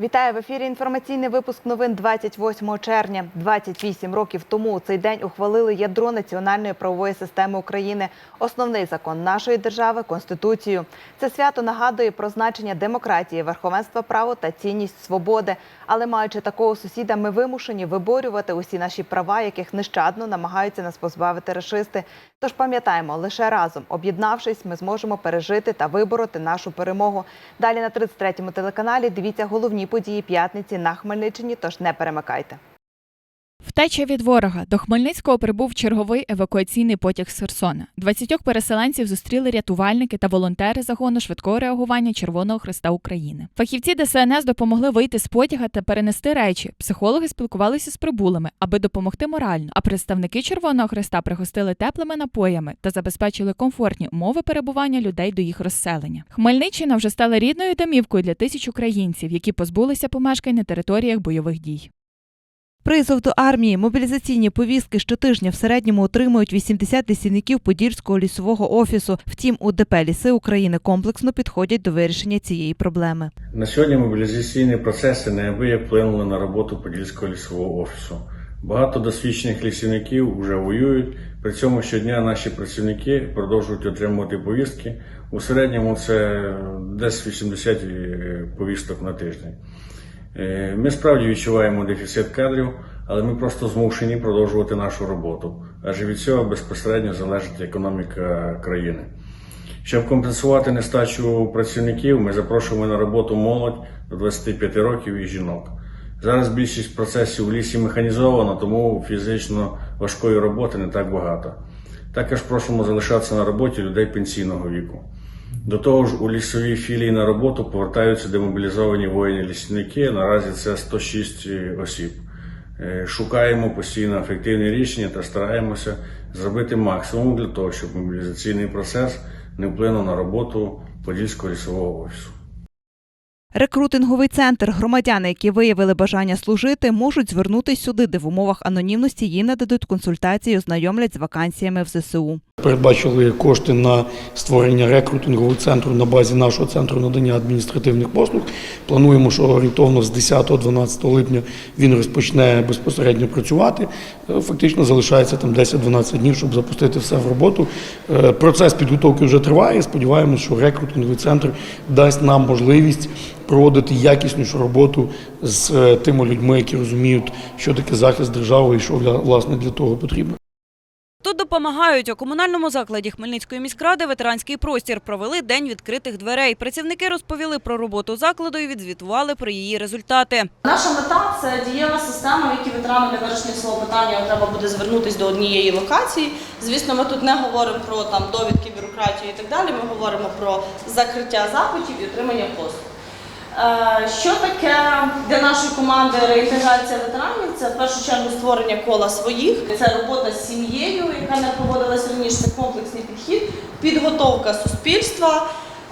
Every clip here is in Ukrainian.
Вітаю в ефірі. Інформаційний випуск новин 28 червня. 28 років тому у цей день ухвалили ядро національної правової системи України, основний закон нашої держави конституцію. Це свято нагадує про значення демократії, верховенства права та цінність свободи. Але маючи такого сусіда, ми вимушені виборювати усі наші права, яких нещадно намагаються нас позбавити рашисти. Тож пам'ятаємо, лише разом, об'єднавшись, ми зможемо пережити та вибороти нашу перемогу. Далі на 33-му телеканалі дивіться головні події п'ятниці на Хмельниччині. Тож не перемикайте. Втеча від ворога до Хмельницького прибув черговий евакуаційний потяг з Херсона. 20 переселенців зустріли рятувальники та волонтери загону швидкого реагування Червоного Христа України. Фахівці ДСНС допомогли вийти з потяга та перенести речі. Психологи спілкувалися з прибулими, аби допомогти морально. А представники Червоного Христа пригостили теплими напоями та забезпечили комфортні умови перебування людей до їх розселення. Хмельниччина вже стала рідною домівкою для тисяч українців, які позбулися помешкань на територіях бойових дій. Призов до армії, мобілізаційні повістки щотижня в середньому отримують 80 лісівників Подільського лісового офісу. Втім, у ДП «Ліси України комплексно підходять до вирішення цієї проблеми. На сьогодні мобілізаційні процеси неабияк вплинули на роботу Подільського лісового офісу. Багато досвідчених лісівників вже воюють. При цьому щодня наші працівники продовжують отримувати повістки. У середньому це десь 80 повісток на тиждень. Е, Ми справді відчуваємо дефіцит кадрів, але ми просто змушені продовжувати нашу роботу, адже від цього безпосередньо залежить економіка країни. Щоб компенсувати нестачу працівників, ми запрошуємо на роботу молодь до 25 років і жінок. Зараз більшість процесів в лісі механізовано, тому фізично важкої роботи не так багато. Також просимо залишатися на роботі людей пенсійного віку. До того ж, у лісовій філії на роботу повертаються демобілізовані воїни-лісники. Наразі це 106 осіб. Е, Шукаємо постійно ефективні рішення та стараємося зробити максимум для того, щоб мобілізаційний процес не вплинув на роботу Подільського лісового офісу. Рекрутинговий центр громадяни, які виявили бажання служити, можуть звернутися сюди, де в умовах анонімності їм нададуть консультації, ознайомлять з вакансіями в ЗСУ. Передбачили кошти на створення рекрутингового центру на базі нашого центру надання адміністративних послуг. Плануємо, що орієнтовно з 10-12 липня він розпочне безпосередньо працювати. Е, Фактично залишається там 10-12 днів, щоб запустити все в роботу. Е, Процес підготовки вже триває. Сподіваємося, що рекрутинговий центр дасть нам можливість проводити якіснішу роботу з е, тими людьми, які розуміють, що таке захист держави і що власне для того потрібно. Тут допомагають у комунальному закладі Хмельницької міськради ветеранський простір провели день відкритих дверей. Працівники розповіли про роботу закладу і відзвітували про її результати. Наша мета це дієва система, в якій ветерану для вирішення свого питання треба буде звернутися до однієї локації. Звісно, ми тут не говоримо про там довідки, бюрократію і так далі. Ми говоримо про закриття запитів і отримання послуг. Е, Що таке для нашої команди реінтеграція ветеранів? Це в першу чергу створення кола своїх, це робота з сім'єю, яка не проводилася раніше, це комплексний підхід, підготовка суспільства.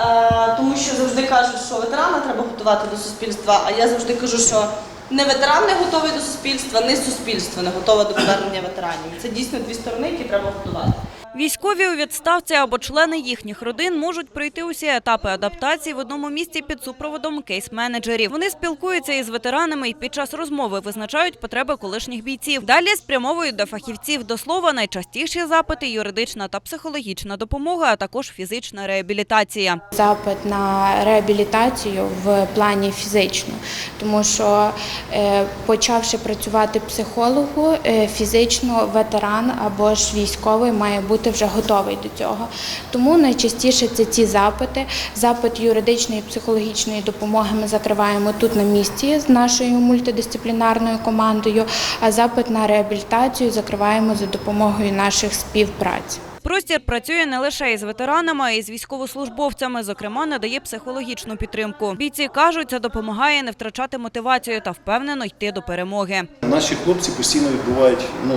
Е, Тому що завжди кажуть, що ветерана треба готувати до суспільства. А я завжди кажу, що не ветеран не готовий до суспільства, не суспільство не готове до повернення ветеранів. Це дійсно дві сторони, які треба готувати. Військові у відставці або члени їхніх родин можуть пройти усі етапи адаптації в одному місці під супроводом кейс-менеджерів. Вони спілкуються із ветеранами і під час розмови визначають потреби колишніх бійців. Далі спрямовують до фахівців. До слова, найчастіші запити юридична та психологічна допомога, а також фізична реабілітація. запит на реабілітацію в плані фізично, тому що е, почавши працювати психологу, е, фізично ветеран або ж військовий має бути вже готовий до цього. Тому найчастіше це ці запити. Запит юридичної і психологічної допомоги ми закриваємо тут на місці з нашою мультидисциплінарною командою, а запит на реабілітацію закриваємо за допомогою наших співпраць. Простір працює не лише із ветеранами, а й з військовослужбовцями. Зокрема, надає психологічну підтримку. Бійці кажуть, це допомагає не втрачати мотивацію та впевнено йти до перемоги. Наші хлопці постійно відбувають ну,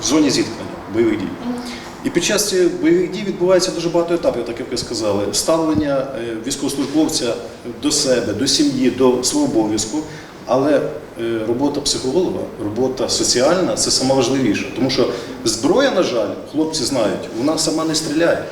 в зоні зіткнення бойових дій. І під час цих бойових дій відбувається дуже багато етапів, так як ви сказали, ставлення е, військовослужбовця до себе, до сім'ї, до свого обов'язку. Але е, робота психолога, робота соціальна це сама важливіша. Тому що зброя, на жаль, хлопці знають, вона сама не стріляє.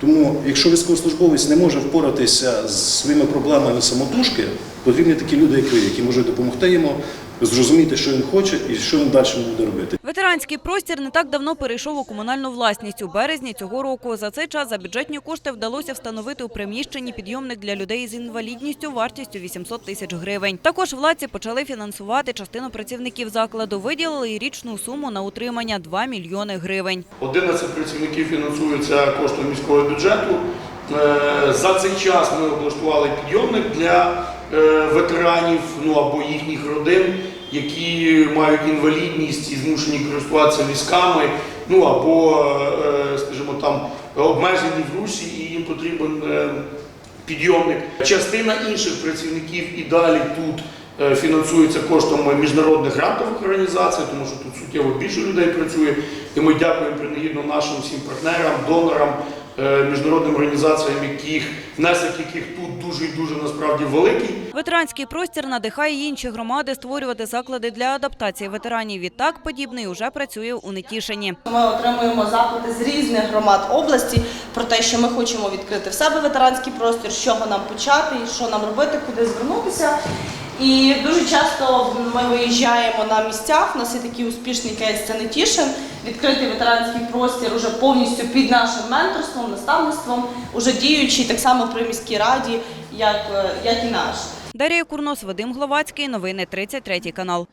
Тому, якщо військовослужбовець не може впоратися з своїми проблемами самотужки, Потрібні такі люди, як ви, які можуть допомогти йому зрозуміти, що він хоче і що він далі буде робити. Ветеранський простір не так давно перейшов у комунальну власність. У березні цього року за цей час за бюджетні кошти вдалося встановити у приміщенні підйомник для людей з інвалідністю вартістю 800 тисяч гривень. Також владці почали фінансувати частину працівників закладу. Виділили і річну суму на утримання 2 мільйони гривень. 11 працівників фінансуються коштом міського бюджету. Е, За цей час ми облаштували підйомник для е, ветеранів ну або їхніх родин, які мають інвалідність і змушені користуватися візками, ну або, е, скажімо, там обмежені в русі, і їм потрібен е, підйомник. Частина інших працівників і далі тут е, фінансується коштом міжнародних грантових організацій, тому що тут суттєво більше людей працює. І ми дякуємо принагідно нашим всім партнерам, донорам, е, міжнародним організаціям, яких внесок яких тут дуже і дуже насправді великий. Ветеранський простір надихає й інші громади створювати заклади для адаптації ветеранів. Відтак подібний уже працює у Нетішині. Ми отримуємо запити з різних громад області про те, що ми хочемо відкрити в себе ветеранський простір, з чого нам почати, що нам робити, куди звернутися. І дуже часто ми виїжджаємо на місцях. У нас є такий успішний кейс це Нетішин, відкритий ветеранський простір уже повністю під нашим менторством, наставництвом, уже діючий так само при міській раді, як, е, як і наш. Дар'я Курнос, Вадим Гловацький. Новини 33 канал.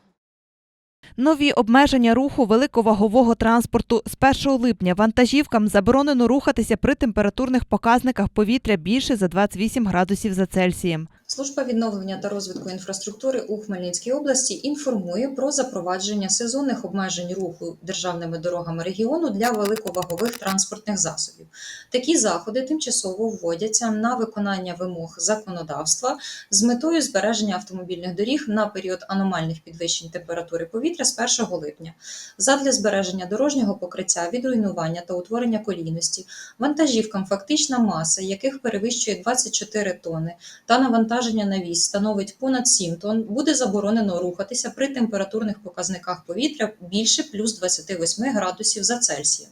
Нові обмеження руху великовагового транспорту з 1 липня вантажівкам заборонено рухатися при температурних показниках повітря більше за 28 градусів за Цельсієм. Служба відновлення та розвитку інфраструктури у Хмельницькій області інформує про запровадження сезонних обмежень руху державними дорогами регіону для великовагових транспортних засобів. Такі заходи тимчасово вводяться на виконання вимог законодавства з метою збереження автомобільних доріг на період аномальних підвищень температури повітря з 1 липня. Задля збереження дорожнього покриття від руйнування та утворення колійності вантажівкам фактична маса, яких перевищує 24 тонни, та навантаження на віз становить понад 7 тонн, буде заборонено рухатися при температурних показниках повітря більше плюс 28 градусів за Цельсієм.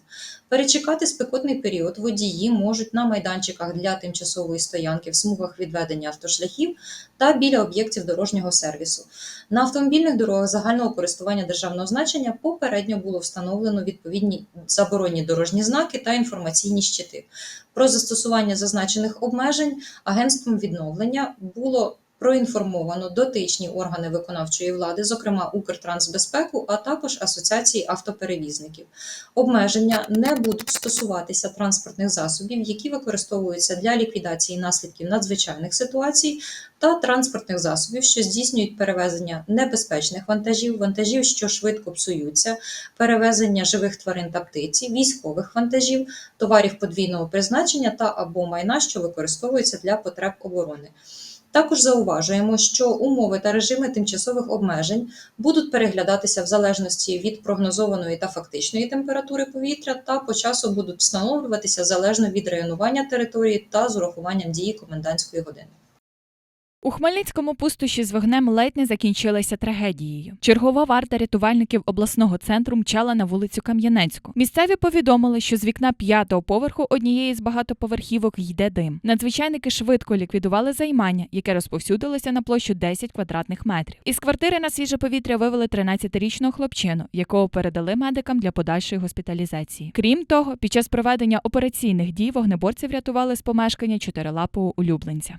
Перечекати спекотний період водії можуть на майданчиках для тимчасової стоянки в смугах відведення автошляхів та біля об'єктів дорожнього сервісу. На автомобільних дорогах загального користування державного значення попередньо було встановлено відповідні заборонні дорожні знаки та інформаційні щити. Про застосування зазначених обмежень агентством відновлення було проінформовано дотичні органи виконавчої влади, зокрема Укртрансбезпеку, а також Асоціації автоперевізників. Обмеження не будуть стосуватися транспортних засобів, які використовуються для ліквідації наслідків надзвичайних ситуацій, та транспортних засобів, що здійснюють перевезення небезпечних вантажів, вантажів, що швидко псуються, перевезення живих тварин та птиці, військових вантажів, товарів подвійного призначення та або майна, що використовуються для потреб оборони. Також зауважуємо, що умови та режими тимчасових обмежень будуть переглядатися в залежності від прогнозованої та фактичної температури повітря, та по часу будуть встановлюватися залежно від районування території та з урахуванням дії комендантської години. У Хмельницькому пустощі з вогнем ледь не закінчилася трагедією. Чергова варта рятувальників обласного центру мчала на вулицю Кам'янецьку. Місцеві повідомили, що з вікна п'ятого поверху однієї з багатоповерхівок йде дим. Надзвичайники швидко ліквідували займання, яке розповсюдилося на площу 10 квадратних метрів. Із квартири на свіже повітря вивели 13-річного хлопчину, якого передали медикам для подальшої госпіталізації. Крім того, під час проведення операційних дій вогнеборці врятували з помешкання чотирилапого улюбленця.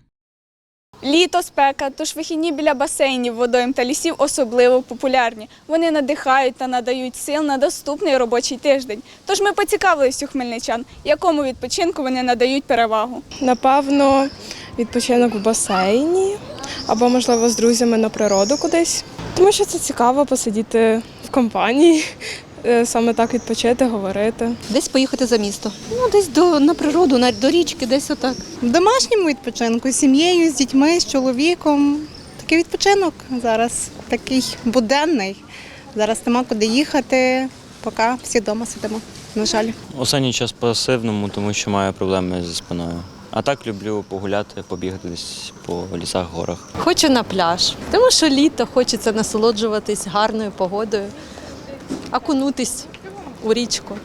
Літо, спека, тож вихідні біля басейнів, водойм та лісів особливо популярні. Вони надихають та надають сил на доступний робочий тиждень. Тож ми поцікавились у хмельничан, якому відпочинку вони надають перевагу. Напевно, відпочинок в басейні або, можливо, з друзями на природу кудись. Тому що це цікаво посидіти в компанії, саме так відпочити, говорити. Десь поїхати за місто. Ну, десь до, на природу, на, до річки, десь отак. В домашньому відпочинку з сім'єю, з дітьми, з чоловіком. Такий відпочинок зараз такий буденний. Зараз нема куди їхати, поки всі вдома сидимо. На жаль. Останній час пасивному, тому що маю проблеми зі спиною. А так люблю погуляти, побігати десь по лісах, горах. Хочу на пляж, тому що літо хочеться насолоджуватись гарною погодою, окунутись у річку.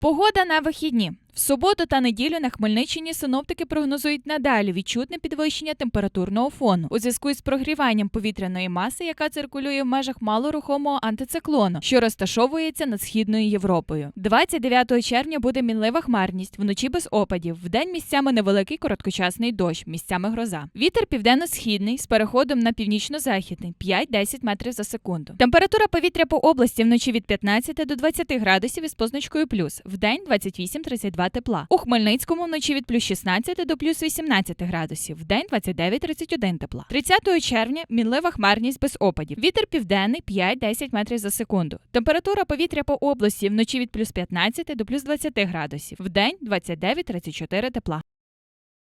Погода на вихідні. В суботу та неділю на Хмельниччині синоптики прогнозують надалі відчутне підвищення температурного фону у зв'язку із прогріванням повітряної маси, яка циркулює в межах малорухомого антициклону, що розташовується над східною Європою. 29 червня буде мінлива хмарність, вночі без опадів. Вдень місцями невеликий короткочасний дощ, місцями гроза. Вітер південно-східний з переходом на північно-західний 5-10 метрів за секунду. Температура повітря по області вночі від 15 до 20 градусів із позначкою плюс. Вдень 28-32 тепла. У Хмельницькому вночі від плюс 16 до плюс 18 градусів. в день 29-31 тепла. 30 червня мінлива хмарність без опадів. Вітер південний 5-10 метрів за секунду. Температура повітря по області вночі від плюс 15 до плюс 20 градусів. в день 29-34 тепла.